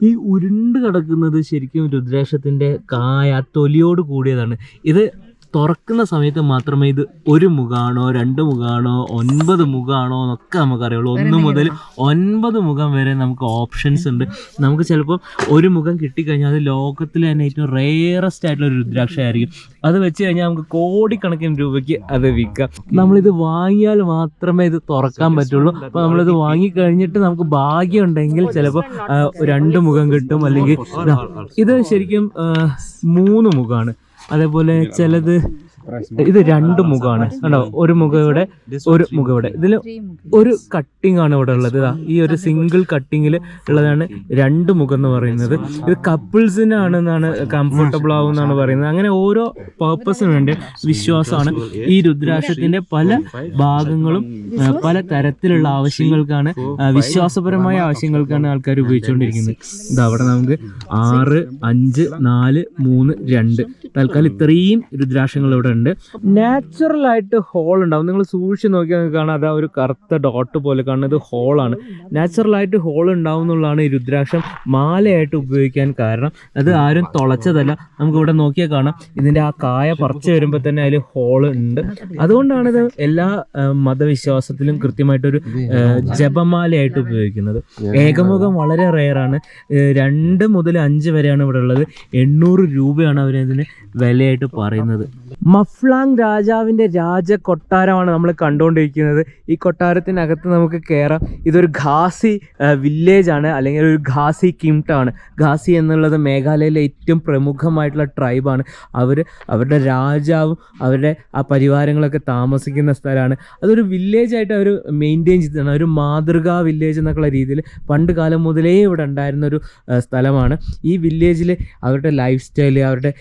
ഈ ഉരുണ്ട് കിടക്കുന്നത് ശരിക്കും രുദ്രാക്ഷത്തിന്റെ കായ തൊലിയോട് കൂടിയതാണ്. ഇത് തുറക്കുന്ന സമയത്ത് മാത്രമേ ഇത് ഒരു മുഖാണോ രണ്ട് മുഖാണോ ഒൻപത് മുഖാണോ എന്നൊക്കെ നമുക്കറിയുള്ളൂ. ഒന്ന് മുതൽ ഒൻപത് മുഖം വരെ നമുക്ക് ഓപ്ഷൻസ് ഉണ്ട്. നമുക്ക് ചിലപ്പോൾ ഒരു മുഖം കിട്ടിക്കഴിഞ്ഞാൽ അത് ലോകത്തിൽ തന്നെ ഏറ്റവും റേറസ്റ്റ് ആയിട്ടുള്ള ഒരു രുദ്രാക്ഷമായിരിക്കും അത് വെച്ച് കഴിഞ്ഞാൽ നമുക്ക് കോടിക്കണക്കിന് രൂപയ്ക്ക് അത് വിൽക്കാം. നമ്മളിത് വാങ്ങിയാൽ മാത്രമേ ഇത് തുറക്കാൻ പറ്റുള്ളൂ. അപ്പോൾ നമ്മളിത് വാങ്ങിക്കഴിഞ്ഞിട്ട് നമുക്ക് ഭാഗ്യം ഉണ്ടെങ്കിൽ ചിലപ്പോൾ രണ്ട് മുഖം കിട്ടും. അല്ലെങ്കിൽ ഇത് ശരിക്കും മൂന്ന് മുഖമാണ് അതേപോലെ ചിലത് ഇത് രണ്ട് മുഖമാണ്. കണ്ടോ? ഒരു മുഖം ഇവിടെ ഒരു മുഖം ഇവിടെ. ഇതിൽ ഒരു കട്ടിംഗ് ആണ് ഇവിടെ ഉള്ളത്. ഈ ഒരു സിംഗിൾ കട്ടിങ്ങിൽ ഉള്ളതാണ് രണ്ട് മുഖം എന്ന് പറയുന്നത്. ഇത് കപ്പിൾസിനാണെന്നാണ് കംഫർട്ടബിൾ ആവുമെന്നാണ് പറയുന്നത്. അങ്ങനെ ഓരോ പേർപ്പസിന് വേണ്ടി വിശ്വാസമാണ് ഈ രുദ്രാക്ഷത്തിന്റെ പല ഭാഗങ്ങളും പല തരത്തിലുള്ള ആവശ്യങ്ങൾക്കാണ് വിശ്വാസപരമായ ആവശ്യങ്ങൾക്കാണ് ആൾക്കാർ ഉപയോഗിച്ചുകൊണ്ടിരിക്കുന്നത്. ഇത് അവിടെ നമുക്ക് ആറ് അഞ്ച് നാല് മൂന്ന് രണ്ട്. തൽക്കാലം ഇത്രയും രുദ്രാക്ഷങ്ങൾ ഇവിടെ ഉണ്ട്. നാച്ചുറൽ ആയിട്ട് ഹോൾ ഉണ്ടാവും. നിങ്ങൾ സൂക്ഷിച്ച് നോക്കിയാൽ നിങ്ങൾക്ക് കാണാം. അതാ ഒരു കറുത്ത ഡോട്ട് പോലെ കാണുന്നത് ഹോളാണ് നാച്ചുറൽ ആയിട്ട് ഹോൾ ഉണ്ടാവും എന്നുള്ളതാണ് ഈ രുദ്രാക്ഷം മാലയായിട്ട് ഉപയോഗിക്കാൻ കാരണം. അത് ആരും തുളച്ചതല്ല. നമുക്ക് ഇവിടെ നോക്കിയാൽ കാണാം. ഇതിന്റെ ആ കായ പറിച്ചു വരുമ്പോൾ തന്നെ അതിൽ ഹോൾ ഉണ്ട്. അതുകൊണ്ടാണ് ഇത് എല്ലാ മതവിശ്വാസത്തിലും കൃത്യമായിട്ടൊരു ജപമാലയായിട്ട് ഉപയോഗിക്കുന്നത്. ഏകമുഖം വളരെ റെയറാണ് രണ്ട് മുതൽ അഞ്ച് വരെയാണ് ഇവിടെ ഉള്ളത്. എണ്ണൂറ് രൂപയാണ് അവരതിന് വിലയായിട്ട് പറയുന്നത്. മഫ്ലാങ് രാജാവിന്റെ രാജ കൊട്ടാരമാണ് നമ്മൾ കണ്ടുകൊണ്ടിരിക്കുന്നത്. ഈ കൊട്ടാരത്തിനകത്ത് നമുക്ക് കയറാം. ഇതൊരു ഘാസി വില്ലേജ് ആണ് അല്ലെങ്കിൽ ഒരു ഘാസി കിംട്ടാണ് ഘാസി എന്നുള്ളത് മേഘാലയയിലെ ഏറ്റവും പ്രമുഖമായിട്ടുള്ള ട്രൈബാണ് അവർ അവരുടെ രാജാവും അവരുടെ ആ പരിവാരങ്ങളൊക്കെ താമസിക്കുന്ന സ്ഥലമാണ്. അതൊരു വില്ലേജ് ആയിട്ട് അവർ മെയിന്റെയിൻ ചെയ്തതാണ് ഒരു മാതൃകാ വില്ലേജ് എന്നൊക്കെയുള്ള രീതിയിൽ പണ്ട് കാലം മുതലേ ഇവിടെ ഉണ്ടായിരുന്ന ഒരു സ്ഥലമാണ്. ഈ വില്ലേജിൽ അവരുടെ ലൈഫ് സ്റ്റൈൽ അവരുടെ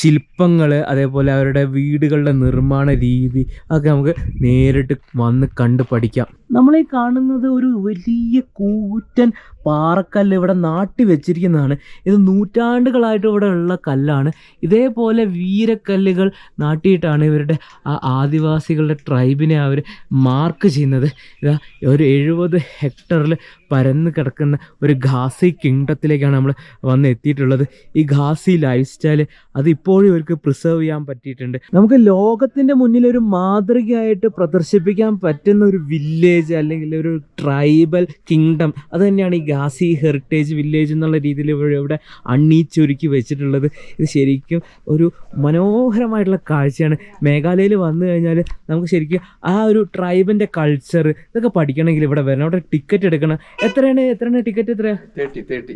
ശില്പങ്ങൾ അതേപോലെ അവരുടെ വീടുകളുടെ നിർമ്മാണ രീതി അതൊക്കെ നമുക്ക് നേരിട്ട് വന്ന് കണ്ട് പഠിക്കാം. നമ്മളീ കാണുന്നത് ഒരു വലിയ കൂറ്റൻ പാറക്കല്ല് ഇവിടെ നാട്ടി വെച്ചിരിക്കുന്നതാണ്. ഇത് നൂറ്റാണ്ടുകളായിട്ട് ഇവിടെ ഉള്ള കല്ലാണ്. ഇതേപോലെ വീരക്കല്ലുകൾ നാട്ടിയിട്ടാണ് ഇവരുടെ ആ ആദിവാസികളുടെ ട്രൈബിനെ അവർ മാർക്ക് ചെയ്യുന്നത്. ഇതാ ഒരു എഴുപത് ഹെക്ടറിൽ പരന്ന് കിടക്കുന്ന ഒരു ഖാസി കിങ്ഡത്തിലേക്കാണ് നമ്മൾ വന്ന് എത്തിയിട്ടുള്ളത് ഈ ഖാസി ലൈഫ് സ്റ്റൈൽ അത് ഇപ്പോഴും ഇവർക്ക് പ്രിസർവ് ചെയ്യാൻ പറ്റിയിട്ടുണ്ട്. നമുക്ക് ലോകത്തിന്റെ മുന്നിൽ ഒരു മാതൃകയായിട്ട് പ്രദർശിപ്പിക്കാൻ പറ്റുന്ന ഒരു വില്ലേജ് അല്ലെങ്കിൽ ഒരു ട്രൈബൽ കിങ്ഡം അത് തന്നെയാണ് ഈ ഘാസി ഹെറിറ്റേജ് വില്ലേജ് എന്നുള്ള രീതിയിൽ ഇവിടെ ഇവിടെ അണ്ണീച്ചൊരുക്കി വെച്ചിട്ടുള്ളത്. ഇത് ശരിക്കും ഒരു മനോഹരമായിട്ടുള്ള കാഴ്ചയാണ്. മേഘാലയയിൽ വന്നു കഴിഞ്ഞാൽ നമുക്ക് ശരിക്കും ആ ഒരു ട്രൈബിന്റെ കൾച്ചർ ഇതൊക്കെ പഠിക്കണമെങ്കിൽ ഇവിടെ വരണം. അവിടെ ടിക്കറ്റ് എടുക്കണം. എത്രയാണ്? എത്രയാണ് ടിക്കറ്റ് എത്രയാ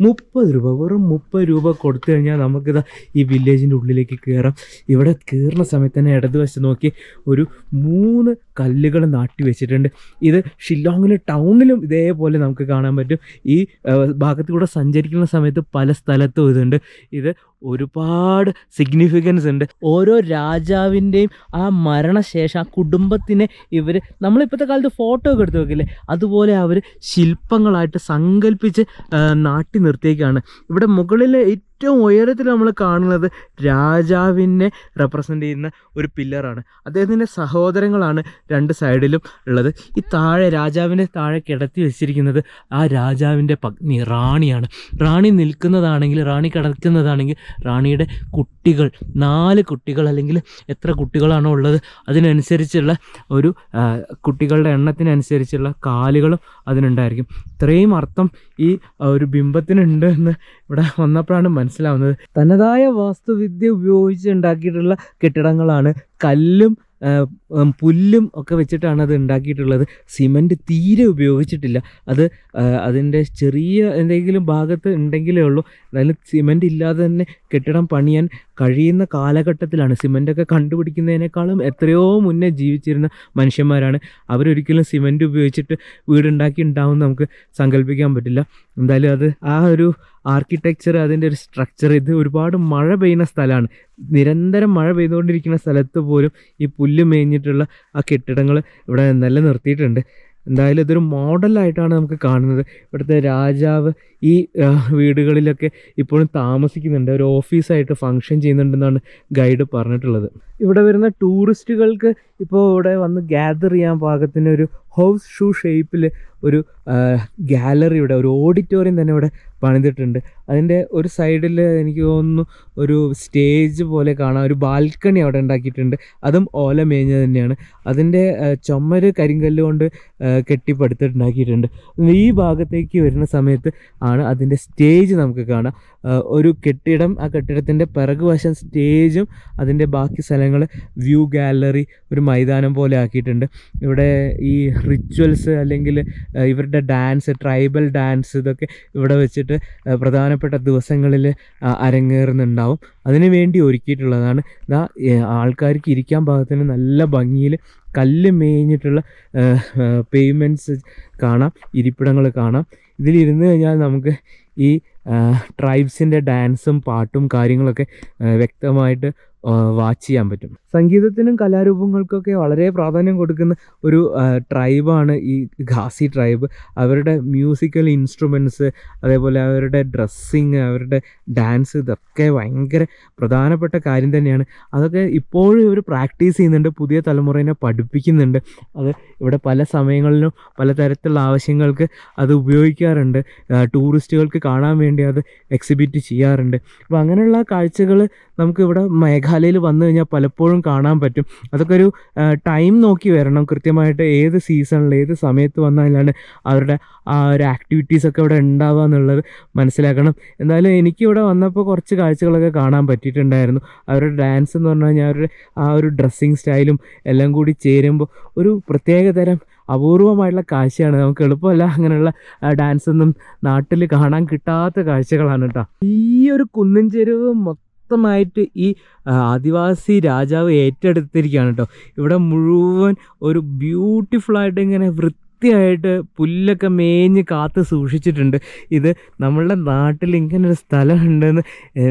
മുപ്പത് രൂപ. വെറും മുപ്പത് രൂപ കൊടുത്തു കഴിഞ്ഞാൽ നമുക്കിത് ഈ വില്ലേജിന്റെ ഉള്ളിലേക്ക് കയറാം ഇവിടെ കയറുന്ന സമയത്ത് തന്നെ ഇടതുവശത്ത് നോക്കി ഒരു മൂന്ന് കല്ലുകൾ നാട്ടി വെച്ചിട്ടുണ്ട്. ഇത് ഷില്ലോങ്ങിലെ ടൗണിലും ഇതേപോലെ നമുക്ക് കാണാൻ പറ്റും. ഈ ഭാഗത്തു കൂടെ സഞ്ചരിക്കുന്ന സമയത്ത് പല സ്ഥലത്തും ഇതുണ്ട്. ഇത് ഒരുപാട് സിഗ്നിഫിക്കൻസ് ഉണ്ട്. ഓരോ രാജാവിന്റെയും ആ മരണശേഷം ആ കുടുംബത്തിനെ ഇവർ നമ്മളിപ്പോഴത്തെ കാലത്ത് ഫോട്ടോ ഒക്കെ എടുത്ത് വെക്കില്ലേ അതുപോലെ അവർ ശില്പങ്ങളായിട്ട് സങ്കല്പിച്ച് നാട്ടി നിർത്തിയേക്കാണ്. ഇവിടെ മുകളിൽ ഏറ്റവും ഉയരത്തിൽ നമ്മൾ കാണുന്നത് രാജാവിനെ റെപ്രസെന്റ് ചെയ്യുന്ന ഒരു പില്ലറാണ് അദ്ദേഹത്തിന്റെ സഹോദരങ്ങളാണ് രണ്ട് സൈഡിലും ഉള്ളത്. ഈ താഴെ രാജാവിനെ താഴെ കിടത്തി വെച്ചിരിക്കുന്നത് ആ രാജാവിന്റെ പത്നി റാണിയാണ്. റാണി നിൽക്കുന്നതാണെങ്കിൽ റാണി കിടക്കുന്നതാണെങ്കിൽ റാണിയുടെ കുട്ടികൾ നാല് കുട്ടികൾ അല്ലെങ്കിൽ എത്ര കുട്ടികളാണോ ഉള്ളത് അതിനനുസരിച്ചുള്ള ഒരു കുട്ടികളുടെ എണ്ണത്തിനനുസരിച്ചുള്ള കാലുകളും അതിനുണ്ടായിരിക്കും. ഇത്രയും അർത്ഥം ഈ ഒരു ബിംബത്തിനുണ്ട് എന്ന് ഇവിടെ വന്നപ്പോഴാണ് മനസ്സിലാവുന്നത്. തനതായ വാസ്തുവിദ്യ ഉപയോഗിച്ച് ഉണ്ടാക്കിയിട്ടുള്ള കെട്ടിടങ്ങളാണ്. കല്ലും പുല്ലും ഒക്കെ വെച്ചിട്ടാണ് അത് ഉണ്ടാക്കിയിട്ടുള്ളത്. സിമന്റ് തീരെ ഉപയോഗിച്ചിട്ടില്ല. അത് അതിന്റെ ചെറിയ എന്തെങ്കിലും ഭാഗത്ത് ഉണ്ടെങ്കിലേ ഉള്ളൂ. അതായത് സിമന്റ് ഇല്ലാതെ തന്നെ കെട്ടിടം പണിയാൻ കഴിയുന്ന കാലഘട്ടത്തിലാണ് സിമന്റൊക്കെ കണ്ടുപിടിക്കുന്നതിനേക്കാളും എത്രയോ മുന്നേ ജീവിച്ചിരുന്ന മനുഷ്യന്മാരാണ്. അവരൊരിക്കലും സിമന്റ് ഉപയോഗിച്ചിട്ട് വീടുണ്ടാക്കി ഉണ്ടാവും നമുക്ക് സങ്കല്പിക്കാൻ പറ്റില്ല. എന്തായാലും അത് ആ ഒരു ആർക്കിടെക്ചർ അതിന്റെ ഒരു സ്ട്രക്ചർ ഇത് ഒരുപാട് മഴ പെയ്യുന്ന സ്ഥലമാണ്. നിരന്തരം മഴ പെയ്തുകൊണ്ടിരിക്കുന്ന സ്ഥലത്ത് പോലും ഈ പുല്ല് മേഞ്ഞിട്ടുള്ള ആ കെട്ടിടങ്ങൾ ഇവിടെ നിലനിർത്തിയിട്ടുണ്ട്. എന്തായാലും ഇതൊരു മോഡലായിട്ടാണ് നമുക്ക് കാണുന്നത്. ഇവിടുത്തെ രാജാവ് ഈ വീടുകളിലൊക്കെ ഇപ്പോഴും താമസിക്കുന്നുണ്ട്. ഒരു ഓഫീസായിട്ട് ഫങ്ഷൻ ചെയ്യുന്നുണ്ടെന്നാണ് ഗൈഡ് പറഞ്ഞിട്ടുള്ളത്. ഇവിടെ വരുന്ന ടൂറിസ്റ്റുകൾക്ക് ഇപ്പോൾ ഇവിടെ വന്ന് ഗ്യാദർ ചെയ്യാൻ പാകത്തിന് ഒരു ഹൗസ് ഷൂ ഷേപ്പിൽ ഒരു ഗാലറി ഇവിടെ ഒരു ഓഡിറ്റോറിയം തന്നെ ഇവിടെ പണിതിട്ടുണ്ട്. അതിന്റെ ഒരു സൈഡിൽ എനിക്ക് തോന്നുന്നു ഒരു സ്റ്റേജ് പോലെ കാണാം. ഒരു ബാൽക്കണി അവിടെ ഉണ്ടാക്കിയിട്ടുണ്ട്. അതും ഓല മേഞ്ഞ തന്നെയാണ്. അതിന്റെ ചുമര് കരിങ്കല്ല് കൊണ്ട് കെട്ടിപ്പടുത്തിട്ടുണ്ടാക്കിയിട്ടുണ്ട്. ഈ ഭാഗത്തേക്ക് വരുന്ന സമയത്ത് ആണ് അതിന്റെ സ്റ്റേജ് നമുക്ക് കാണാം. ഒരു കെട്ടിടം ആ കെട്ടിടത്തിന്റെ പിറകുവശം സ്റ്റേജും അതിന്റെ ബാക്കി സ്ഥലങ്ങൾ വ്യൂ ഗാലറി ഒരു മൈതാനം പോലെ ആക്കിയിട്ടുണ്ട്. ഇവിടെ ഈ റിച്വൽസ് അല്ലെങ്കിൽ ഇവരുടെ ഡാൻസ് ട്രൈബൽ ഡാൻസ് ഇതൊക്കെ ഇവിടെ വെച്ചിട്ട് പ്രധാനപ്പെട്ട ദിവസങ്ങളിൽ അരങ്ങേറുന്നുണ്ടാവും. അതിനു വേണ്ടി ഒരുക്കിയിട്ടുള്ളതാണ്. ഇതാ ആൾക്കാർക്ക് ഇരിക്കാൻ ഭാഗത്തിന് നല്ല ഭംഗിയിൽ കല്ല് മേഞ്ഞിട്ടുള്ള പേയ്മെന്റ്സ് കാണാം ഇരിപ്പിടങ്ങൾ കാണാം. ഇതിലിരുന്ന് കഴിഞ്ഞാൽ നമുക്ക് ഈ ട്രൈബ്സിന്റെ ഡാൻസും പാട്ടും കാര്യങ്ങളൊക്കെ വ്യക്തമായിട്ട് വാച്ച് ചെയ്യാൻ പറ്റും. സംഗീതത്തിനും കലാരൂപങ്ങൾക്കൊക്കെ വളരെ പ്രാധാന്യം കൊടുക്കുന്ന ഒരു ട്രൈബാണ് ഈ ഖാസി ട്രൈബ് അവരുടെ മ്യൂസിക്കൽ ഇൻസ്ട്രുമെന്റ്സ് അതേപോലെ അവരുടെ ഡ്രസ്സിങ് അവരുടെ ഡാൻസ് ഇതൊക്കെ ഭയങ്കര പ്രധാനപ്പെട്ട കാര്യം തന്നെയാണ്. അതൊക്കെ ഇപ്പോഴും ഇവർ പ്രാക്ടീസ് ചെയ്യുന്നുണ്ട് പുതിയ തലമുറയെ പഠിപ്പിക്കുന്നുണ്ട്. അത് ഇവിടെ പല സമയങ്ങളിലും പല തരത്തിലുള്ള ആവശ്യങ്ങൾക്ക് അത് ഉപയോഗിക്കാറുണ്ട്. ടൂറിസ്റ്റുകൾക്ക് കാണാൻ വേണ്ടി അത് എക്സിബിറ്റ് ചെയ്യാറുണ്ട്. അപ്പോൾ അങ്ങനെയുള്ള കാഴ്ചകൾ നമുക്ക് ഇവിടെ മേഘാലയയിൽ വന്നു കഴിഞ്ഞാൽ പലപ്പോഴും കാണാൻ പറ്റും. അതൊക്കെ ഒരു ടൈം നോക്കി വരണം. കൃത്യമായിട്ട് ഏത് സീസണിൽ ഏത് സമയത്ത് വന്നാലാണ് അവരുടെ ആ ഒരു ആക്ടിവിറ്റീസ് ഒക്കെ ഇവിടെ ഉണ്ടാവുക എന്നുള്ളത് മനസ്സിലാക്കണം. എന്തായാലും എനിക്കിവിടെ വന്നപ്പോൾ കുറച്ച് കാഴ്ചകളൊക്കെ കാണാൻ പറ്റിയിട്ടുണ്ടായിരുന്നു. അവരുടെ ഡാൻസ് എന്ന് പറഞ്ഞു കഴിഞ്ഞാൽ അവരുടെ ആ ഒരു ഡ്രസ്സിങ് സ്റ്റൈലും എല്ലാം കൂടി ചേരുമ്പോൾ ഒരു പ്രത്യേക തരം അപൂർവമായിട്ടുള്ള കാഴ്ചയാണ്. നമുക്ക് എളുപ്പമല്ല അങ്ങനെയുള്ള ഡാൻസ് ഒന്നും നാട്ടിൽ കാണാൻ കിട്ടാത്ത കാഴ്ചകളാണ് കേട്ടോ. ഈ ഒരു കുന്നിൻ ചെരുവ് മൊത്തമായിട്ട് ഈ ആദിവാസി രാജാവ് ഏറ്റെടുത്തിരിക്കുകയാണ് കേട്ടോ ഇവിടെ മുഴുവൻ ഒരു ബ്യൂട്ടിഫുള്ളായിട്ട് ഇങ്ങനെ വൃത്തിയായിട്ട് പുല്ലൊക്കെ മേഞ്ഞ് കാത്ത് സൂക്ഷിച്ചിട്ടുണ്ട്. ഇത് നമ്മളുടെ നാട്ടിൽ ഇങ്ങനെ ഒരു സ്ഥലം ഉണ്ടെന്ന്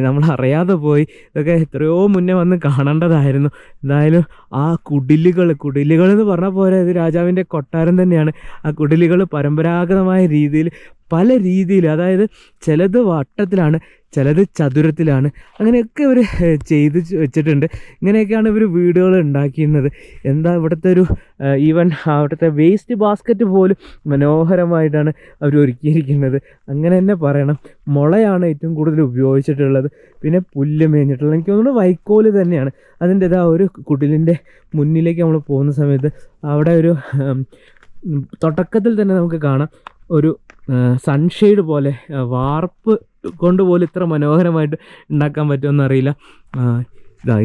നമ്മൾ അറിയാതെ പോയി. ഇതൊക്കെ എത്രയോ മുന്നേ വന്ന് കാണേണ്ടതായിരുന്നു. എന്തായാലും ആ കുടിലുകൾ കുടിലുകൾ എന്ന് പറഞ്ഞാൽ പോരെ ഇത് രാജാവിന്റെ കൊട്ടാരം തന്നെയാണ്. ആ കുടിലുകൾ പരമ്പരാഗതമായ രീതിയിൽ പല രീതിയിൽ അതായത് ചിലത് വട്ടത്തിലാണ് ചിലത് ചതുരത്തിലാണ്. അങ്ങനെയൊക്കെ ഇവർ ചെയ്ത് വെച്ചിട്ടുണ്ട്. ഇങ്ങനെയൊക്കെയാണ് ഇവർ വീടുകൾ ഉണ്ടാക്കിയിരുന്നത്. എന്താ ഇവിടുത്തെ ഒരു ഈവൻ അവിടുത്തെ വേസ്റ്റ് ബാസ്ക്കറ്റ് പോലും മനോഹരമായിട്ടാണ് അവർ ഒരുക്കിയിരിക്കുന്നത്. അങ്ങനെ തന്നെ പറയണം. മുളയാണ് ഏറ്റവും കൂടുതൽ ഉപയോഗിച്ചിട്ടുള്ളത്. പിന്നെ പുല്ല് മേഞ്ഞിട്ടുള്ളത്. എനിക്ക് തോന്നുന്നു വൈക്കോൽ തന്നെയാണ്. അതിന്റെ ഇതാ ഒരു കുടിലിന്റെ മുന്നിലേക്ക് നമ്മൾ പോകുന്ന സമയത്ത് അവിടെ ഒരു തുടക്കത്തിൽ തന്നെ നമുക്ക് കാണാം. ഒരു സൺഷെയ്ഡ് പോലെ വാർപ്പ് കൊണ്ട് പോലും ഇത്ര മനോഹരമായിട്ട് ഉണ്ടാക്കാൻ പറ്റുമെന്ന് അറിയില്ല.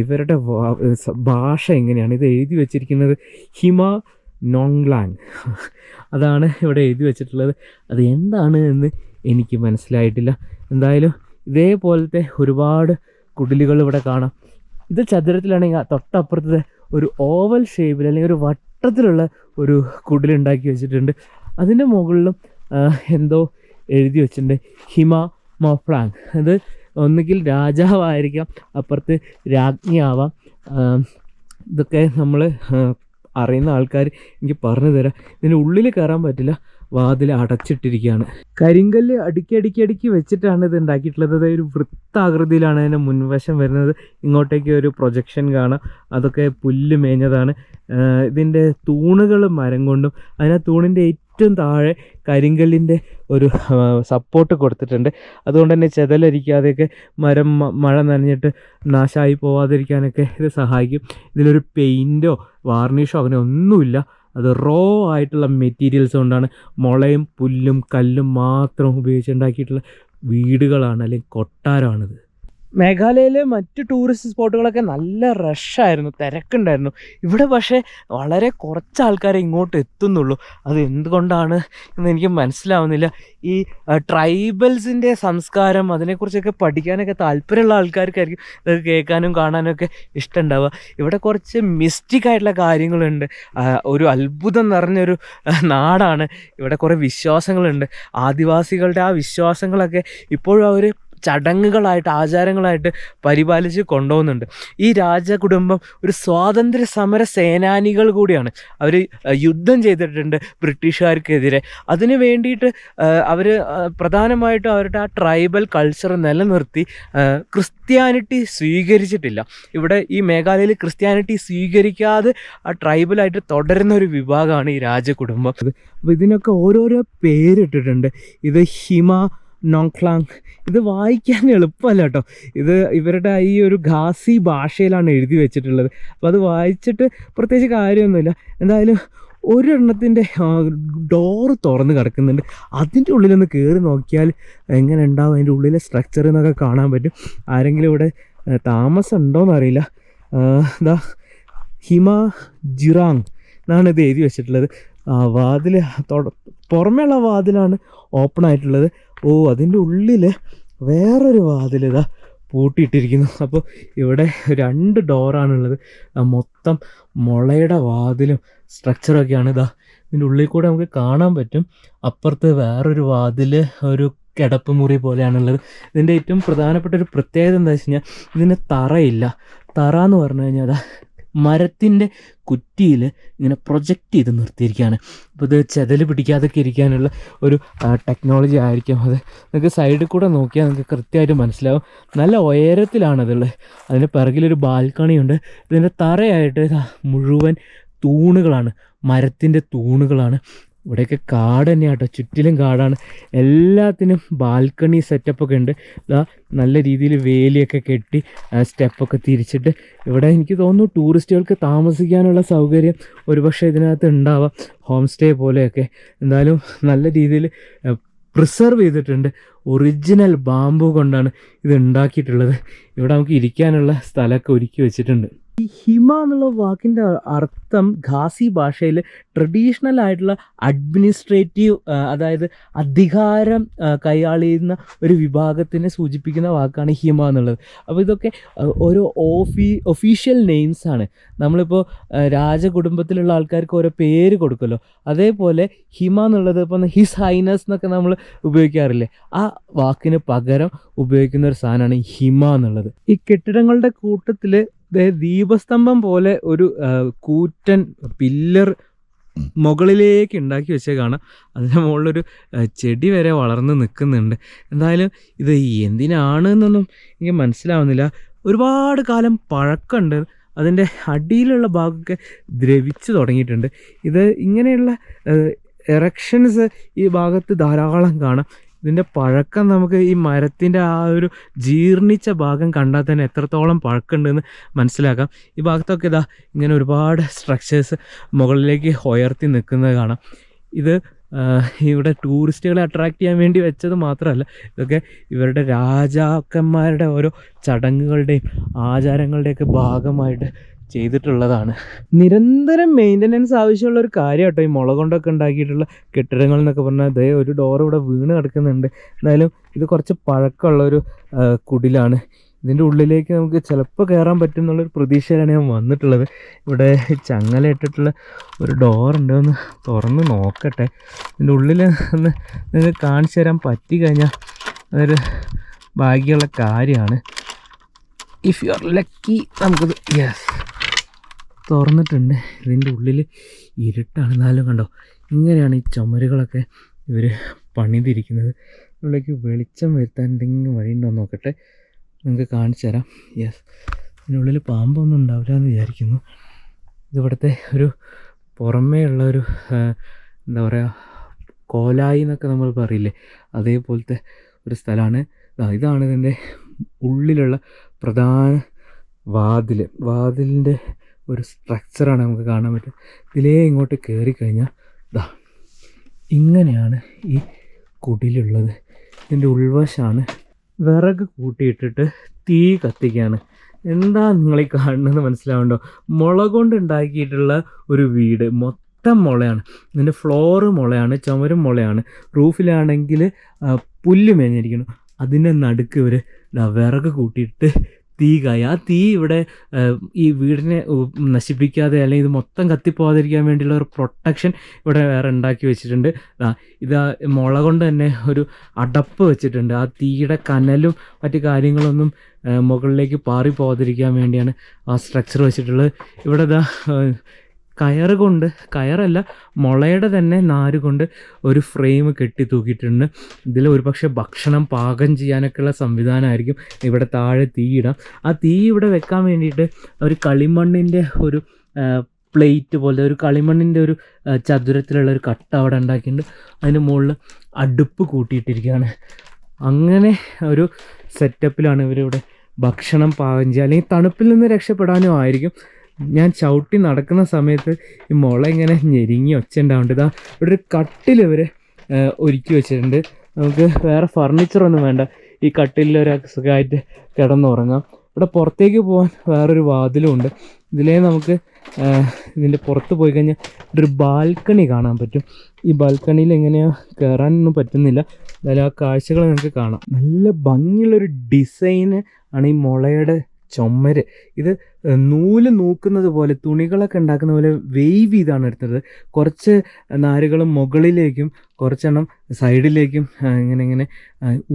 ഇവരുടെ ഭാഷ എങ്ങനെയാണ്? ഇത് എഴുതി വെച്ചിരിക്കുന്നത് ഹിമ നോങ്ലാങ്. അതാണ് ഇവിടെ എഴുതി വെച്ചിട്ടുള്ളത്. അത് എന്താണ് എന്ന് എനിക്ക് മനസ്സിലായിട്ടില്ല. എന്തായാലും ഇതേപോലത്തെ ഒരുപാട് കുടിലുകൾ ഇവിടെ കാണാം. ഇത് ചതുരത്തിലാണെങ്കിൽ തൊട്ടപ്പുറത്ത് ഒരു ഓവൽ ഷേപ്പിൽ അല്ലെങ്കിൽ ഒരു വട്ടത്തിലുള്ള ഒരു കുടിലുണ്ടാക്കി വെച്ചിട്ടുണ്ട്. അതിന്റെ മുകളിലും എന്തോ എഴുതി വെച്ചിട്ടുണ്ട്. ഹിമ മൊഫ്ലാങ്. അത് ഒന്നുകിൽ രാജാവായിരിക്കാം അപ്പുറത്ത് രാജ്ഞിയാവാം. ഇതൊക്കെ നമ്മൾ അറിയുന്ന ആൾക്കാർ എനിക്ക് പറഞ്ഞു തരാം. ഇതിന് ഉള്ളിൽ കയറാൻ പറ്റില്ല. വാതിൽ അടച്ചിട്ടിരിക്കുകയാണ്. കരിങ്കല്ല് അടുക്കി അടുക്കി അടുക്കി വെച്ചിട്ടാണ് ഇത് ഉണ്ടാക്കിയിട്ടുള്ളത്. അതായത് ഒരു വൃത്താകൃതിയിലാണ് അതിന്റെ മുൻവശം വരുന്നത്. ഇങ്ങോട്ടേക്ക് ഒരു പ്രൊജക്ഷൻ കാണാം. അതൊക്കെ പുല്ല് മേഞ്ഞതാണ്. ഇതിന്റെ തൂണുകൾ മരം കൊണ്ടും അതിനാ തൂണിന്റെ ഏറ്റവും താഴെ കരിങ്കല്ലിന്റെ ഒരു സപ്പോർട്ട് കൊടുത്തിട്ടുണ്ട്. അതുകൊണ്ട് തന്നെ ചെതലരിക്കാതെയൊക്കെ മരം മഴ നനഞ്ഞിട്ട് നാശമായി പോവാതിരിക്കാനൊക്കെ ഇത് സഹായിക്കും. ഇതിലൊരു പെയിന്റോ വാർണിഷോ അങ്ങനെ ഒന്നുമില്ല. അത് റോ ആയിട്ടുള്ള മെറ്റീരിയൽസ് കൊണ്ടാണ് മുളയും പുല്ലും കല്ലും മാത്രം ഉപയോഗിച്ചുണ്ടാക്കിയിട്ടുള്ള വീടുകളാണ് അല്ലെങ്കിൽ കൊട്ടാരമാണിത്. മേഘാലയയിലെ മറ്റ് ടൂറിസ്റ്റ് സ്പോട്ടുകളൊക്കെ നല്ല റഷായിരുന്നു തിരക്കുണ്ടായിരുന്നു. ഇവിടെ പക്ഷേ വളരെ കുറച്ച് ആൾക്കാരെ ഇങ്ങോട്ട് എത്തുന്നുള്ളൂ. അത് എന്തുകൊണ്ടാണ് എന്ന് എനിക്ക് മനസ്സിലാവുന്നില്ല. ഈ ട്രൈബൽസിന്റെ സംസ്കാരം അതിനെക്കുറിച്ചൊക്കെ പഠിക്കാനൊക്കെ താല്പര്യമുള്ള ആൾക്കാർക്കായിരിക്കും ഇത് കേൾക്കാനും കാണാനൊക്കെ ഇഷ്ടമുണ്ടാവുക. ഇവിടെ കുറച്ച് മിസ്റ്റിക് ആയിട്ടുള്ള കാര്യങ്ങളുണ്ട്. ഒരു അത്ഭുതം നിറഞ്ഞൊരു നാടാണ്. ഇവിടെ കുറേ വിശ്വാസങ്ങളുണ്ട്. ആദിവാസികളുടെ ആ വിശ്വാസങ്ങളൊക്കെ ഇപ്പോഴും അവർ ചടങ്ങുകളായിട്ട് ആചാരങ്ങളായിട്ട് പരിപാലിച്ച് കൊണ്ടുപോകുന്നുണ്ട്. ഈ രാജകുടുംബം ഒരു സ്വാതന്ത്ര്യ സമര സേനാനികൾ കൂടിയാണ്. അവർ യുദ്ധം ചെയ്തിട്ടുണ്ട് ബ്രിട്ടീഷുകാർക്കെതിരെ. അതിന് വേണ്ടിയിട്ട് അവർ പ്രധാനമായിട്ടും അവരുടെ ആ ട്രൈബൽ കൾച്ചർ നിലനിർത്തി ക്രിസ്ത്യാനിറ്റി സ്വീകരിച്ചിട്ടില്ല. ഇവിടെ ഈ മേഘാലയയിൽ ക്രിസ്ത്യാനിറ്റി സ്വീകരിക്കാതെ ആ ട്രൈബലായിട്ട് തുടരുന്ന ഒരു വിഭാഗമാണ് ഈ രാജകുടുംബം. അപ്പോൾ ഇതിനൊക്കെ ഓരോരോ പേരിട്ടിട്ടുണ്ട്. ഇത് ഹിമ നോങ്ക്ലാങ് ഇത് വായിക്കാൻ എളുപ്പമല്ല കേട്ടോ. ഇത് ഇവരുടെ ഈ ഒരു ഖാസി ഭാഷയിലാണ് എഴുതി വെച്ചിട്ടുള്ളത്. അപ്പോൾ അത് വായിച്ചിട്ട് പ്രത്യേകിച്ച് കാര്യമൊന്നുമില്ല. എന്തായാലും ഒരെണ്ണത്തിന്റെ ഡോറ് തുറന്ന് കിടക്കുന്നുണ്ട്. അതിന്റെ ഉള്ളിലൊന്ന് കയറി നോക്കിയാൽ എങ്ങനെ ഉണ്ടാവും അതിന്റെ ഉള്ളിലെ സ്ട്രക്ചർ എന്നൊക്കെ കാണാൻ പറ്റും. ആരെങ്കിലും ഇവിടെ താമസം ഉണ്ടോയെന്ന് അറിയില്ല എന്താ ഹിമ ജിറാങ് എന്നാണ് ഇത് എഴുതി വെച്ചിട്ടുള്ളത്. വാതിൽ പുറമേയുള്ള വാതിലാണ് ഓപ്പൺ ആയിട്ടുള്ളത്. ഓ അതിന്റെ ഉള്ളിൽ വേറൊരു വാതിൽ ഇതാ പൂട്ടിയിട്ടിരിക്കുന്നു. അപ്പോൾ ഇവിടെ രണ്ട് ഡോറാണുള്ളത്. മൊത്തം മുളയുടെ വാതിലും സ്ട്രക്ചറൊക്കെയാണ് ഇതാ ഇതിന്റെ ഉള്ളിൽ കൂടെ നമുക്ക് കാണാൻ പറ്റും. അപ്പുറത്ത് വേറൊരു വാതിൽ ഒരു കിടപ്പ് മുറി പോലെയാണുള്ളത്. ഇതിന്റെ ഏറ്റവും പ്രധാനപ്പെട്ട ഒരു പ്രത്യേകത എന്താ വെച്ച് കഴിഞ്ഞാൽ ഇതിന് തറയില്ല. തറ എന്ന് പറഞ്ഞു കഴിഞ്ഞാൽ മരത്തിന്റെ കുറ്റിയിൽ ഇങ്ങനെ പ്രൊജക്റ്റ് ചെയ്ത് നിർത്തിയിരിക്കുകയാണ്. അപ്പോൾ ഇത് ചെതൽ പിടിക്കാതൊക്കെ ഇരിക്കാനുള്ള ഒരു ടെക്നോളജി ആയിരിക്കും. അത് നിങ്ങൾക്ക് സൈഡിൽ കൂടെ നോക്കിയാൽ നിങ്ങൾക്ക് കൃത്യമായിട്ട് മനസ്സിലാവും. നല്ല ഉയരത്തിലാണതുള്ളത്. അതിന്റെ പിറകിലൊരു ബാൽക്കണിയുണ്ട്. ഇതിന്റെ തറയായിട്ട് മുഴുവൻ തൂണുകളാണ്. മരത്തിന്റെ തൂണുകളാണ്. ഇവിടെയൊക്കെ കാട് തന്നെയാണ് കേട്ടോ ചുറ്റിലും കാടാണ്. എല്ലാത്തിനും ബാൽക്കണി സെറ്റപ്പൊക്കെ ഉണ്ട്. ഇതാ നല്ല രീതിയിൽ വേലിയൊക്കെ കെട്ടി സ്റ്റെപ്പൊക്കെ തിരിച്ചിട്ട് ഇവിടെ എനിക്ക് തോന്നുന്നു ടൂറിസ്റ്റുകൾക്ക് താമസിക്കാനുള്ള സൗകര്യം ഒരുപക്ഷെ ഇതിനകത്ത് ഉണ്ടാവാം. ഹോം സ്റ്റേ പോലെയൊക്കെ. എന്തായാലും നല്ല രീതിയിൽ പ്രിസർവ് ചെയ്തിട്ടുണ്ട്. ഒറിജിനൽ ബാമ്പു കൊണ്ടാണ് ഇത് ഉണ്ടാക്കിയിട്ടുള്ളത്. ഇവിടെ നമുക്ക് ഇരിക്കാനുള്ള സ്ഥലമൊക്കെ ഒരുക്കി വെച്ചിട്ടുണ്ട്. ഈ ഹിമ എന്നുള്ള വാക്കിന്റെ അർത്ഥം ഖാസി ഭാഷയിൽ ട്രഡീഷണൽ ആയിട്ടുള്ള അഡ്മിനിസ്ട്രേറ്റീവ് അതായത് അധികാരം കൈയാളിയുന്ന ഒരു വിഭാഗത്തിനെ സൂചിപ്പിക്കുന്ന വാക്കാണ് ഹിമ എന്നുള്ളത്. അപ്പോൾ ഇതൊക്കെ ഓരോ ഓഫീ ഒഫീഷ്യൽ നെയിംസ് ആണ്. നമ്മളിപ്പോൾ രാജകുടുംബത്തിലുള്ള ആൾക്കാർക്ക് ഓരോ പേര് കൊടുക്കുമല്ലോ. അതേപോലെ ഹിമ എന്നുള്ളത് ഇപ്പം ഹിസ് ഹൈനസ് എന്നൊക്കെ നമ്മൾ ഉപയോഗിക്കാറില്ലേ? ആ വാക്കിന് പകരം ഉപയോഗിക്കുന്ന ഒരു സാധനമാണ് ഹിമ എന്നുള്ളത്. ഈ കെട്ടിടങ്ങളുടെ കൂട്ടത്തിൽ ദീപസ്തംഭം പോലെ ഒരു കൂറ്റൻ പില്ലർ മുകളിലേക്ക് ഉണ്ടാക്കി വെച്ചേ കാണാം അതിന്റെ മുകളിലൊരു ചെടി വരെ വളർന്ന് നിൽക്കുന്നുണ്ട്. എന്തായാലും ഇത് എന്തിനാണ് എന്നൊന്നും എനിക്ക് മനസ്സിലാവുന്നില്ല. ഒരുപാട് കാലം പഴക്കമുണ്ട്. അതിന്റെ അടിയിലുള്ള ഭാഗമൊക്കെ ദ്രവിച്ചു തുടങ്ങിയിട്ടുണ്ട്. ഇത് ഇങ്ങനെയുള്ള എറക്ഷൻസ് ഈ ഭാഗത്ത് ധാരാളം കാണാം. ഇതിന്റെ പഴക്കം നമുക്ക് ഈ മരത്തിന്റെ ആ ഒരു ജീർണിച്ച ഭാഗം കണ്ടാൽ തന്നെ എത്രത്തോളം പഴക്കമുണ്ടെന്ന് മനസ്സിലാക്കാം. ഈ ഭാഗത്തൊക്കെ ഇതാ ഇങ്ങനെ ഒരുപാട് സ്ട്രക്ചേഴ്സ് മുകളിലേക്ക് ഉയർത്തി നിൽക്കുന്നത് കാണാം. ഇത് ഇവിടെ ടൂറിസ്റ്റുകളെ അട്രാക്റ്റ് ചെയ്യാൻ വേണ്ടി വെച്ചത് മാത്രമല്ല ഇതൊക്കെ ഇവരുടെ രാജാക്കന്മാരുടെ ഓരോ ചടങ്ങുകളുടെയും ആചാരങ്ങളുടെയൊക്കെ ഭാഗമായിട്ട് ചെയ്തിട്ടുള്ളതാണ്. നിരന്തരം മെയിന്റനൻസ് ആവശ്യമുള്ള ഒരു കാര്യം കേട്ടോ ഈ മുള കൊണ്ടൊക്കെ ഉണ്ടാക്കിയിട്ടുള്ള കെട്ടിടങ്ങൾ എന്നൊക്കെ പറഞ്ഞാൽ അതേ ഒരു ഡോർ ഇവിടെ വീണ് കിടക്കുന്നുണ്ട്. എന്നാലും ഇത് കുറച്ച് പഴക്കമുള്ള ഒരു കുടിലാണ്. ഇതിന്റെ ഉള്ളിലേക്ക് നമുക്ക് ചിലപ്പോൾ കയറാൻ പറ്റും എന്നുള്ളൊരു പ്രതീക്ഷയിലാണ് ഞാൻ വന്നിട്ടുള്ളത്. ഇവിടെ ചങ്ങല ഇട്ടിട്ടുള്ള ഒരു ഡോറുണ്ട് ഒന്ന് തുറന്ന് നോക്കട്ടെ. ഇതിന്റെ ഉള്ളിൽ ഒന്ന് നിങ്ങൾക്ക് കാണിച്ചു തരാൻ പറ്റി കഴിഞ്ഞാൽ അതൊരു ഭാഗ്യമുള്ള കാര്യമാണ്. ഇഫ് യു ആർ ലക്കി നമുക്കത് യെസ് തുറന്നിട്ടുണ്ട്. ഇതിന്റെ ഉള്ളിൽ ഇരുട്ടാണ് എന്നാലും കണ്ടോ? ഇങ്ങനെയാണ് ഈ ചുമരുകളൊക്കെ ഇവർ പണിതിരിക്കുന്നത്. ഇവിടേക്ക് വെളിച്ചം വരുത്താൻ എന്തെങ്കിലും വഴിയുണ്ടോ നോക്കട്ടെ. നിങ്ങൾക്ക് കാണിച്ചു തരാം. യെസ് ഇതിനുള്ളിൽ പാമ്പൊന്നും ഉണ്ടാവില്ല എന്ന് വിചാരിക്കുന്നു. ഇതിവിടുത്തെ ഒരു പുറമേ ഉള്ള ഒരു എന്താ പറയുക കോലായി എന്നൊക്കെ നമ്മൾ പറയില്ലേ? അതേപോലത്തെ ഒരു സ്ഥലമാണ്. ഇതാണ് ഇതിന്റെ ഉള്ളിലുള്ള പ്രധാന വാതിൽ വാതിലിന്റെ ഒരു സ്ട്രക്ചറാണ് നമുക്ക് കാണാൻ പറ്റുക. ഇതിലേ ഇങ്ങോട്ട് കയറി കഴിഞ്ഞാൽ ദാ ഇങ്ങനെയാണ് ഈ കുടിലുള്ളത്. ഇതിന്റെ ഉൾവശമാണ് വിറക് കൂട്ടിയിട്ടിട്ട് തീ കത്തിക്കുകയാണ് എന്താ നിങ്ങൾ ഈ കാണുന്നത് മനസ്സിലാവുണ്ടോ മുള കൊണ്ട് ഉണ്ടാക്കിയിട്ടുള്ള ഒരു വീട് മൊത്തം മുളയാണ്. ഇതിന്റെ ഫ്ലോറ് മുളയാണ് ചുമരും മുളയാണ്. റൂഫിലാണെങ്കിൽ പുല്ല് മേഞ്ഞിരിക്കണം അതിന്റെ നടുക്ക് ഇവർ വിറക് കൂട്ടിയിട്ട് തീകായി ആ തീ ഇവിടെ ഈ വീടിനെ നശിപ്പിക്കാതെ അല്ലെങ്കിൽ ഇത് മൊത്തം കത്തിപ്പോകാതിരിക്കാൻ വേണ്ടിയുള്ള ഒരു പ്രൊട്ടക്ഷൻ ഇവിടെ വേറെ ഉണ്ടാക്കി വെച്ചിട്ടുണ്ട്. ഇത് മുള കൊണ്ട് തന്നെ ഒരു അടപ്പ് വെച്ചിട്ടുണ്ട്. ആ തീയുടെ കനലും മറ്റു കാര്യങ്ങളൊന്നും മുകളിലേക്ക് പാറി പോകാതിരിക്കാൻ വേണ്ടിയാണ് ആ സ്ട്രക്ചർ വെച്ചിട്ടുള്ളത്. ഇവിടെ ഇതാ കയറ് കൊണ്ട് കയറല്ല മുളയുടെ തന്നെ നാര് കൊണ്ട് ഒരു ഫ്രെയിം കെട്ടി തൂക്കിയിട്ടുണ്ട്. ഇതിൽ ഒരുപക്ഷെ ഭക്ഷണം പാകം ചെയ്യാനൊക്കെയുള്ള സംവിധാനമായിരിക്കും ഇവിടെ താഴെ തീയിടാം. ആ തീ ഇവിടെ വെക്കാൻ വേണ്ടിയിട്ട് ഒരു കളിമണ്ണിന്റെ ഒരു പ്ലേറ്റ് പോലെ ഒരു കളിമണ്ണിന്റെ ഒരു ചതുരത്തിലുള്ള ഒരു കട്ട അവിടെ ഉണ്ടാക്കിയിട്ടുണ്ട്. അതിന് മുകളിൽ അടുപ്പ് കൂട്ടിയിട്ടിരിക്കുകയാണ്. അങ്ങനെ ഒരു സെറ്റപ്പിലാണ് ഇവരിവിടെ ഭക്ഷണം പാകം ചെയ്യുക. അല്ലെങ്കിൽ തണുപ്പിൽ നിന്ന് രക്ഷപ്പെടാനും ആയിരിക്കും. ഞാൻ ചവിട്ടി നടക്കുന്ന സമയത്ത് ഈ മുള ഇങ്ങനെ ഞെരിങ്ങി ഒച്ച ഉണ്ടാവുന്നുണ്ട് ഇതാ ഇവിടെ ഒരു കട്ടിൽ ഇവർ ഒരുക്കി വെച്ചിട്ടുണ്ട്. നമുക്ക് വേറെ ഫർണിച്ചറൊന്നും വേണ്ട. ഈ കട്ടിലിൽ ഒരു സുഖമായിട്ട് കിടന്നുറങ്ങാം. ഇവിടെ പുറത്തേക്ക് പോകാൻ വേറൊരു വാതിലും ഉണ്ട്. ഇതിലേ നമുക്ക് ഇതിന്റെ പുറത്ത് പോയി കഴിഞ്ഞാൽ ഒരു ബാൽക്കണി കാണാൻ പറ്റും. ഈ ബാൽക്കണിയിൽ എങ്ങനെയാ കയറാനൊന്നും പറ്റുന്നില്ല. എന്തായാലും ആ കാഴ്ചകൾ നിങ്ങൾക്ക് കാണാം. നല്ല ഭംഗിയുള്ളൊരു ഡിസൈന് ആണ് ഈ മുളയുടെ ചുമര്. ഇത് നൂൽ നൂക്കുന്നത് പോലെ തുണികളൊക്കെ ഉണ്ടാക്കുന്ന പോലെ വെയ്വ് ചെയ്താണ് എടുത്തത്. കുറച്ച് നാരുകളും മുകളിലേക്കും കുറച്ചെണ്ണം സൈഡിലേക്കും ഇങ്ങനെ ഇങ്ങനെ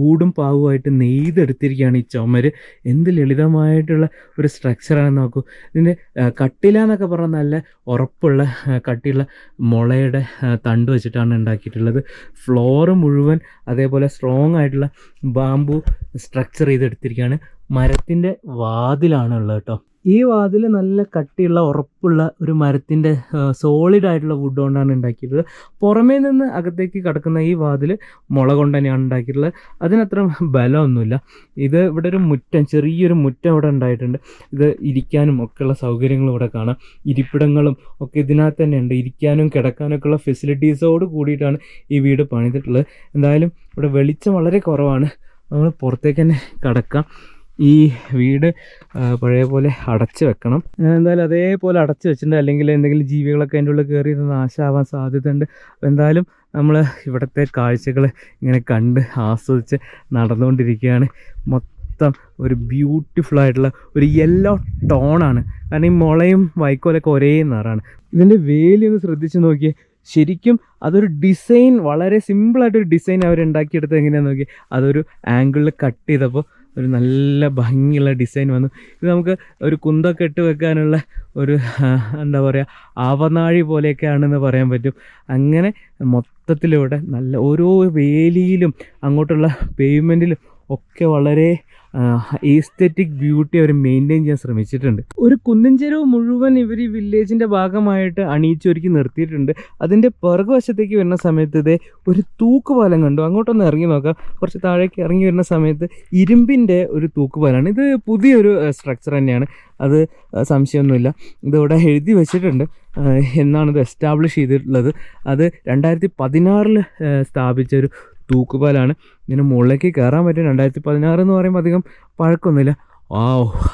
ഊടും പാവുമായിട്ട് നെയ്തെടുത്തിരിക്കുകയാണ് ഈ ചുമര്. എന്ത് ലളിതമായിട്ടുള്ള ഒരു സ്ട്രക്ചറാണെന്ന് നോക്കൂ. ഇതിന്റെ കട്ടില എന്നൊക്കെ പറഞ്ഞാൽ നല്ല ഉറപ്പുള്ള കട്ടിയുള്ള മുളയുടെ തണ്ട് വെച്ചിട്ടാണ് ഉണ്ടാക്കിയിട്ടുള്ളത്. ഫ്ലോറ് മുഴുവൻ അതേപോലെ സ്ട്രോങ് ആയിട്ടുള്ള ബാമ്പു സ്ട്രക്ചർ ചെയ്തെടുത്തിരിക്കുകയാണ്. മരത്തിന്റെ വാതിലാണ് ഉള്ളത് കേട്ടോ. ഈ വാതിൽ നല്ല കട്ടിയുള്ള ഉറപ്പുള്ള ഒരു മരത്തിന്റെ സോളിഡ് ആയിട്ടുള്ള വുഡ് കൊണ്ടാണ് ഉണ്ടാക്കിയിട്ടുള്ളത്. പുറമേ നിന്ന് അകത്തേക്ക് കിടക്കുന്ന ഈ വാതിൽ മുള കൊണ്ട് തന്നെയാണ് ഉണ്ടാക്കിയിട്ടുള്ളത്. അതിനത്ര ബലമൊന്നുമില്ല. ഇത് ഇവിടെ ഒരു മുറ്റം ചെറിയൊരു മുറ്റം ഇവിടെ ഉണ്ടായിട്ടുണ്ട്. ഇത് ഇരിക്കാനും ഒക്കെയുള്ള സൗകര്യങ്ങളും ഇവിടെ കാണാം. ഇരിപ്പിടങ്ങളും ഒക്കെ ഇതിനകത്ത് തന്നെ ഉണ്ട് ഇരിക്കാനും കിടക്കാനൊക്കെ ഉള്ള ഫെസിലിറ്റീസോട് കൂടിയിട്ടാണ് ഈ വീട് പണിതിട്ടുള്ളത്. എന്തായാലും ഇവിടെ വെളിച്ചം വളരെ കുറവാണ്. നമ്മൾ പുറത്തേക്ക് തന്നെ കിടക്കാം. ഈ വീട് പഴയ പോലെ അടച്ചു വെക്കണം. എന്തായാലും അതേപോലെ അടച്ചു വെച്ചിട്ടുണ്ട്. അല്ലെങ്കിൽ എന്തെങ്കിലും ജീവികളൊക്കെ അതിന്റെ ഉള്ളിൽ കയറി നാശമാവാൻ സാധ്യതയുണ്ട്. എന്തായാലും നമ്മൾ ഇവിടുത്തെ കാഴ്ചകൾ ഇങ്ങനെ കണ്ട് ആസ്വദിച്ച് നടന്നുകൊണ്ടിരിക്കുകയാണ്. മൊത്തം ഒരു ബ്യൂട്ടിഫുൾ ആയിട്ടുള്ള ഒരു യെല്ലോ ടോണാണ് കാരണം ഈ മുളയും വൈക്കോലൊക്കെ ഒരേ നിറാണ് ഇതിന്റെ വേലി ഒന്ന് ശ്രദ്ധിച്ച് നോക്കിയേ. ശരിക്കും അതൊരു ഡിസൈൻ വളരെ സിമ്പിളായിട്ടൊരു ഡിസൈൻ അവർ ഉണ്ടാക്കിയെടുത്തത് എങ്ങനെയാണെന്ന് നോക്കി അതൊരു ആംഗിളിൽ കട്ട് ചെയ്തപ്പോൾ ഒരു നല്ല ഭംഗിയുള്ള ഡിസൈൻ വന്നു. ഇത് നമുക്ക് ഒരു കുന്തൊക്കെ ഇട്ട് വെക്കാനുള്ള ഒരു എന്താ പറയുക ആവനാഴി പോലെയൊക്കെ ആണെന്ന് പറയാൻ പറ്റും. അങ്ങനെ മൊത്തത്തിലൂടെ നല്ല ഓരോ വേലിയിലും അങ്ങോട്ടുള്ള പേയ്മെന്റിലും ഒക്കെ വളരെ ഈസ്തെറ്റിക് ബ്യൂട്ടി അവർ മെയിന്റെയിൻ ചെയ്യാൻ ശ്രമിച്ചിട്ടുണ്ട്. ഒരു കുന്നിൻ ചെരുവ് മുഴുവൻ ഇവർ ഈ വില്ലേജിന്റെ ഭാഗമായിട്ട് അണിയിച്ചൊരുക്കി നിർത്തിയിട്ടുണ്ട്. അതിന്റെ പുറകുവശത്തേക്ക് വരുന്ന സമയത്ത് ഇതേ ഒരു തൂക്കുപാലം കണ്ടു. അങ്ങോട്ടൊന്ന് ഇറങ്ങി നോക്കാം. കുറച്ച് താഴേക്ക് ഇറങ്ങി വരുന്ന സമയത്ത് ഇരുമ്പിന്റെ ഒരു തൂക്കുപാലാണ്. ഇത് പുതിയൊരു സ്ട്രക്ചർ തന്നെയാണ്. അത് സംശയമൊന്നുമില്ല. ഇതിവിടെ എഴുതി വെച്ചിട്ടുണ്ട്. എന്നാണിത് എസ്റ്റാബ്ലിഷ് ചെയ്തിട്ടുള്ളത്. അത് രണ്ടായിരത്തി പതിനാറിൽ സ്ഥാപിച്ച ഒരു തൂക്കുപാലാണ് ഇതിന് മുകളിലേക്ക് കയറാൻ പറ്റും. രണ്ടായിരത്തി പതിനാറ് എന്ന് പറയുമ്പോൾ അധികം പഴക്കമൊന്നുമില്ല. ആ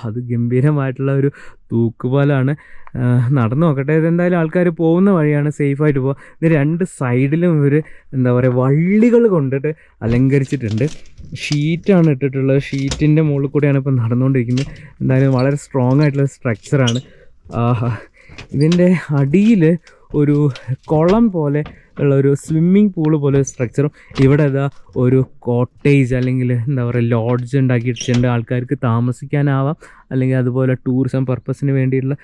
അത് ഗംഭീരമായിട്ടുള്ള ഒരു തൂക്കുപാലാണ് നടന്നു നോക്കട്ടെ. ഇതെന്തായാലും ആൾക്കാർ പോകുന്ന വഴിയാണ് സേഫായിട്ട് പോകുക ഇത് രണ്ട് സൈഡിലും ഇവർ എന്താ പറയുക വള്ളികൾ കൊണ്ടിട്ട് അലങ്കരിച്ചിട്ടുണ്ട്. ഷീറ്റാണ് ഇട്ടിട്ടുള്ളത്. ഷീറ്റിന്റെ മുകളിൽ കൂടെയാണ് ഇപ്പോൾ നടന്നുകൊണ്ടിരിക്കുന്നത്. എന്തായാലും വളരെ സ്ട്രോങ് ആയിട്ടുള്ള സ്ട്രക്ചറാണ് ഇതിന്റെ അടിയിൽ ഒരു കുളം പോലെ ഉള്ള ഒരു സ്വിമ്മിംഗ് പൂൾ പോലെ സ്ട്രക്ചറും ഇവിടെ ഇതാ ഒരു കോട്ടേജ് അല്ലെങ്കിൽ എന്താ പറയുക ലോഡ്ജ് ഉണ്ടാക്കിയിട്ടുണ്ട്. ആൾക്കാർക്ക് താമസിക്കാനാവാം. അല്ലെങ്കിൽ അതുപോലെ ടൂറിസം പർപ്പസിന് വേണ്ടിയിട്ടുള്ള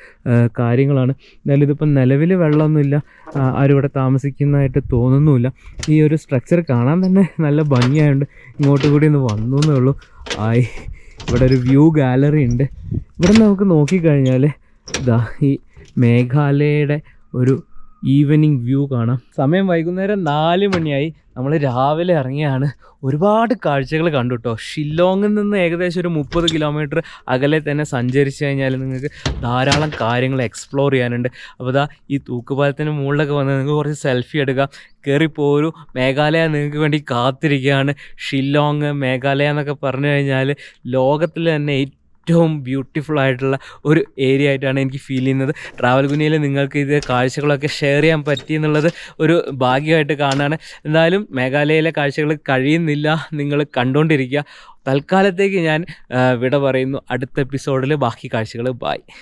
കാര്യങ്ങളാണ്. എന്നാലും ഇതിപ്പോൾ നിലവിൽ വെള്ളമൊന്നുമില്ല. ആരും ഇവിടെ താമസിക്കുന്നതായിട്ട് തോന്നുന്നുമില്ല. ഈ ഒരു സ്ട്രക്ചർ കാണാൻ തന്നെ നല്ല ഭംഗിയായതുകൊണ്ട് ഇങ്ങോട്ട് കൂടി ഒന്ന് വന്നു എന്നേ ഉള്ളൂ. ആയി ഇവിടെ ഒരു വ്യൂ ഗാലറി ഉണ്ട്. ഇവിടെ നമുക്ക് നോക്കിക്കഴിഞ്ഞാൽ ഇതാ ഈ മേഘാലയയുടെ ഒരു ഈവനിങ് വ്യൂ കാണാം. സമയം വൈകുന്നേരം നാല് മണിയായി. നമ്മൾ രാവിലെ ഇറങ്ങിയാണ്. ഒരുപാട് കാഴ്ചകൾ കണ്ടു കേട്ടോ ഷില്ലോങ്ങിൽ നിന്ന് ഏകദേശം ഒരു മുപ്പത് കിലോമീറ്റർ അകലെ തന്നെ സഞ്ചരിച്ച് കഴിഞ്ഞാൽ നിങ്ങൾക്ക് ധാരാളം കാര്യങ്ങൾ എക്സ്പ്ലോർ ചെയ്യാനുണ്ട്. അപ്പോൾ ഇതാ ഈ തൂക്കുപാലത്തിന് മുകളിലൊക്കെ വന്ന് നിങ്ങൾക്ക് കുറച്ച് സെൽഫി എടുക്കാം. കയറിപ്പോരു മേഘാലയ നിങ്ങൾക്ക് വേണ്ടി കാത്തിരിക്കുകയാണ്. ഷില്ലോങ് മേഘാലയ എന്നൊക്കെ പറഞ്ഞു കഴിഞ്ഞാൽ ലോകത്തിൽ തന്നെ ഏറ്റവും ബ്യൂട്ടിഫുൾ ആയിട്ടുള്ള ഒരു ഏരിയ ആയിട്ടാണ് എനിക്ക് ഫീൽ ചെയ്യുന്നത്. ട്രാവൽ ഗുനിയിൽ നിങ്ങൾക്ക് ഇത് കാഴ്ചകളൊക്കെ ഷെയർ ചെയ്യാൻ പറ്റി എന്നുള്ളത് ഒരു ഭാഗ്യമായിട്ട് കാണാണ് എന്തായാലും മേഘാലയയിലെ കാഴ്ചകൾ കഴിയുന്നില്ല നിങ്ങൾ കണ്ടുകൊണ്ടിരിക്കുക തൽക്കാലത്തേക്ക് ഞാൻ വിട പറയുന്നു. അടുത്ത എപ്പിസോഡിൽ ബാക്കി കാഴ്ചകൾ ബായ്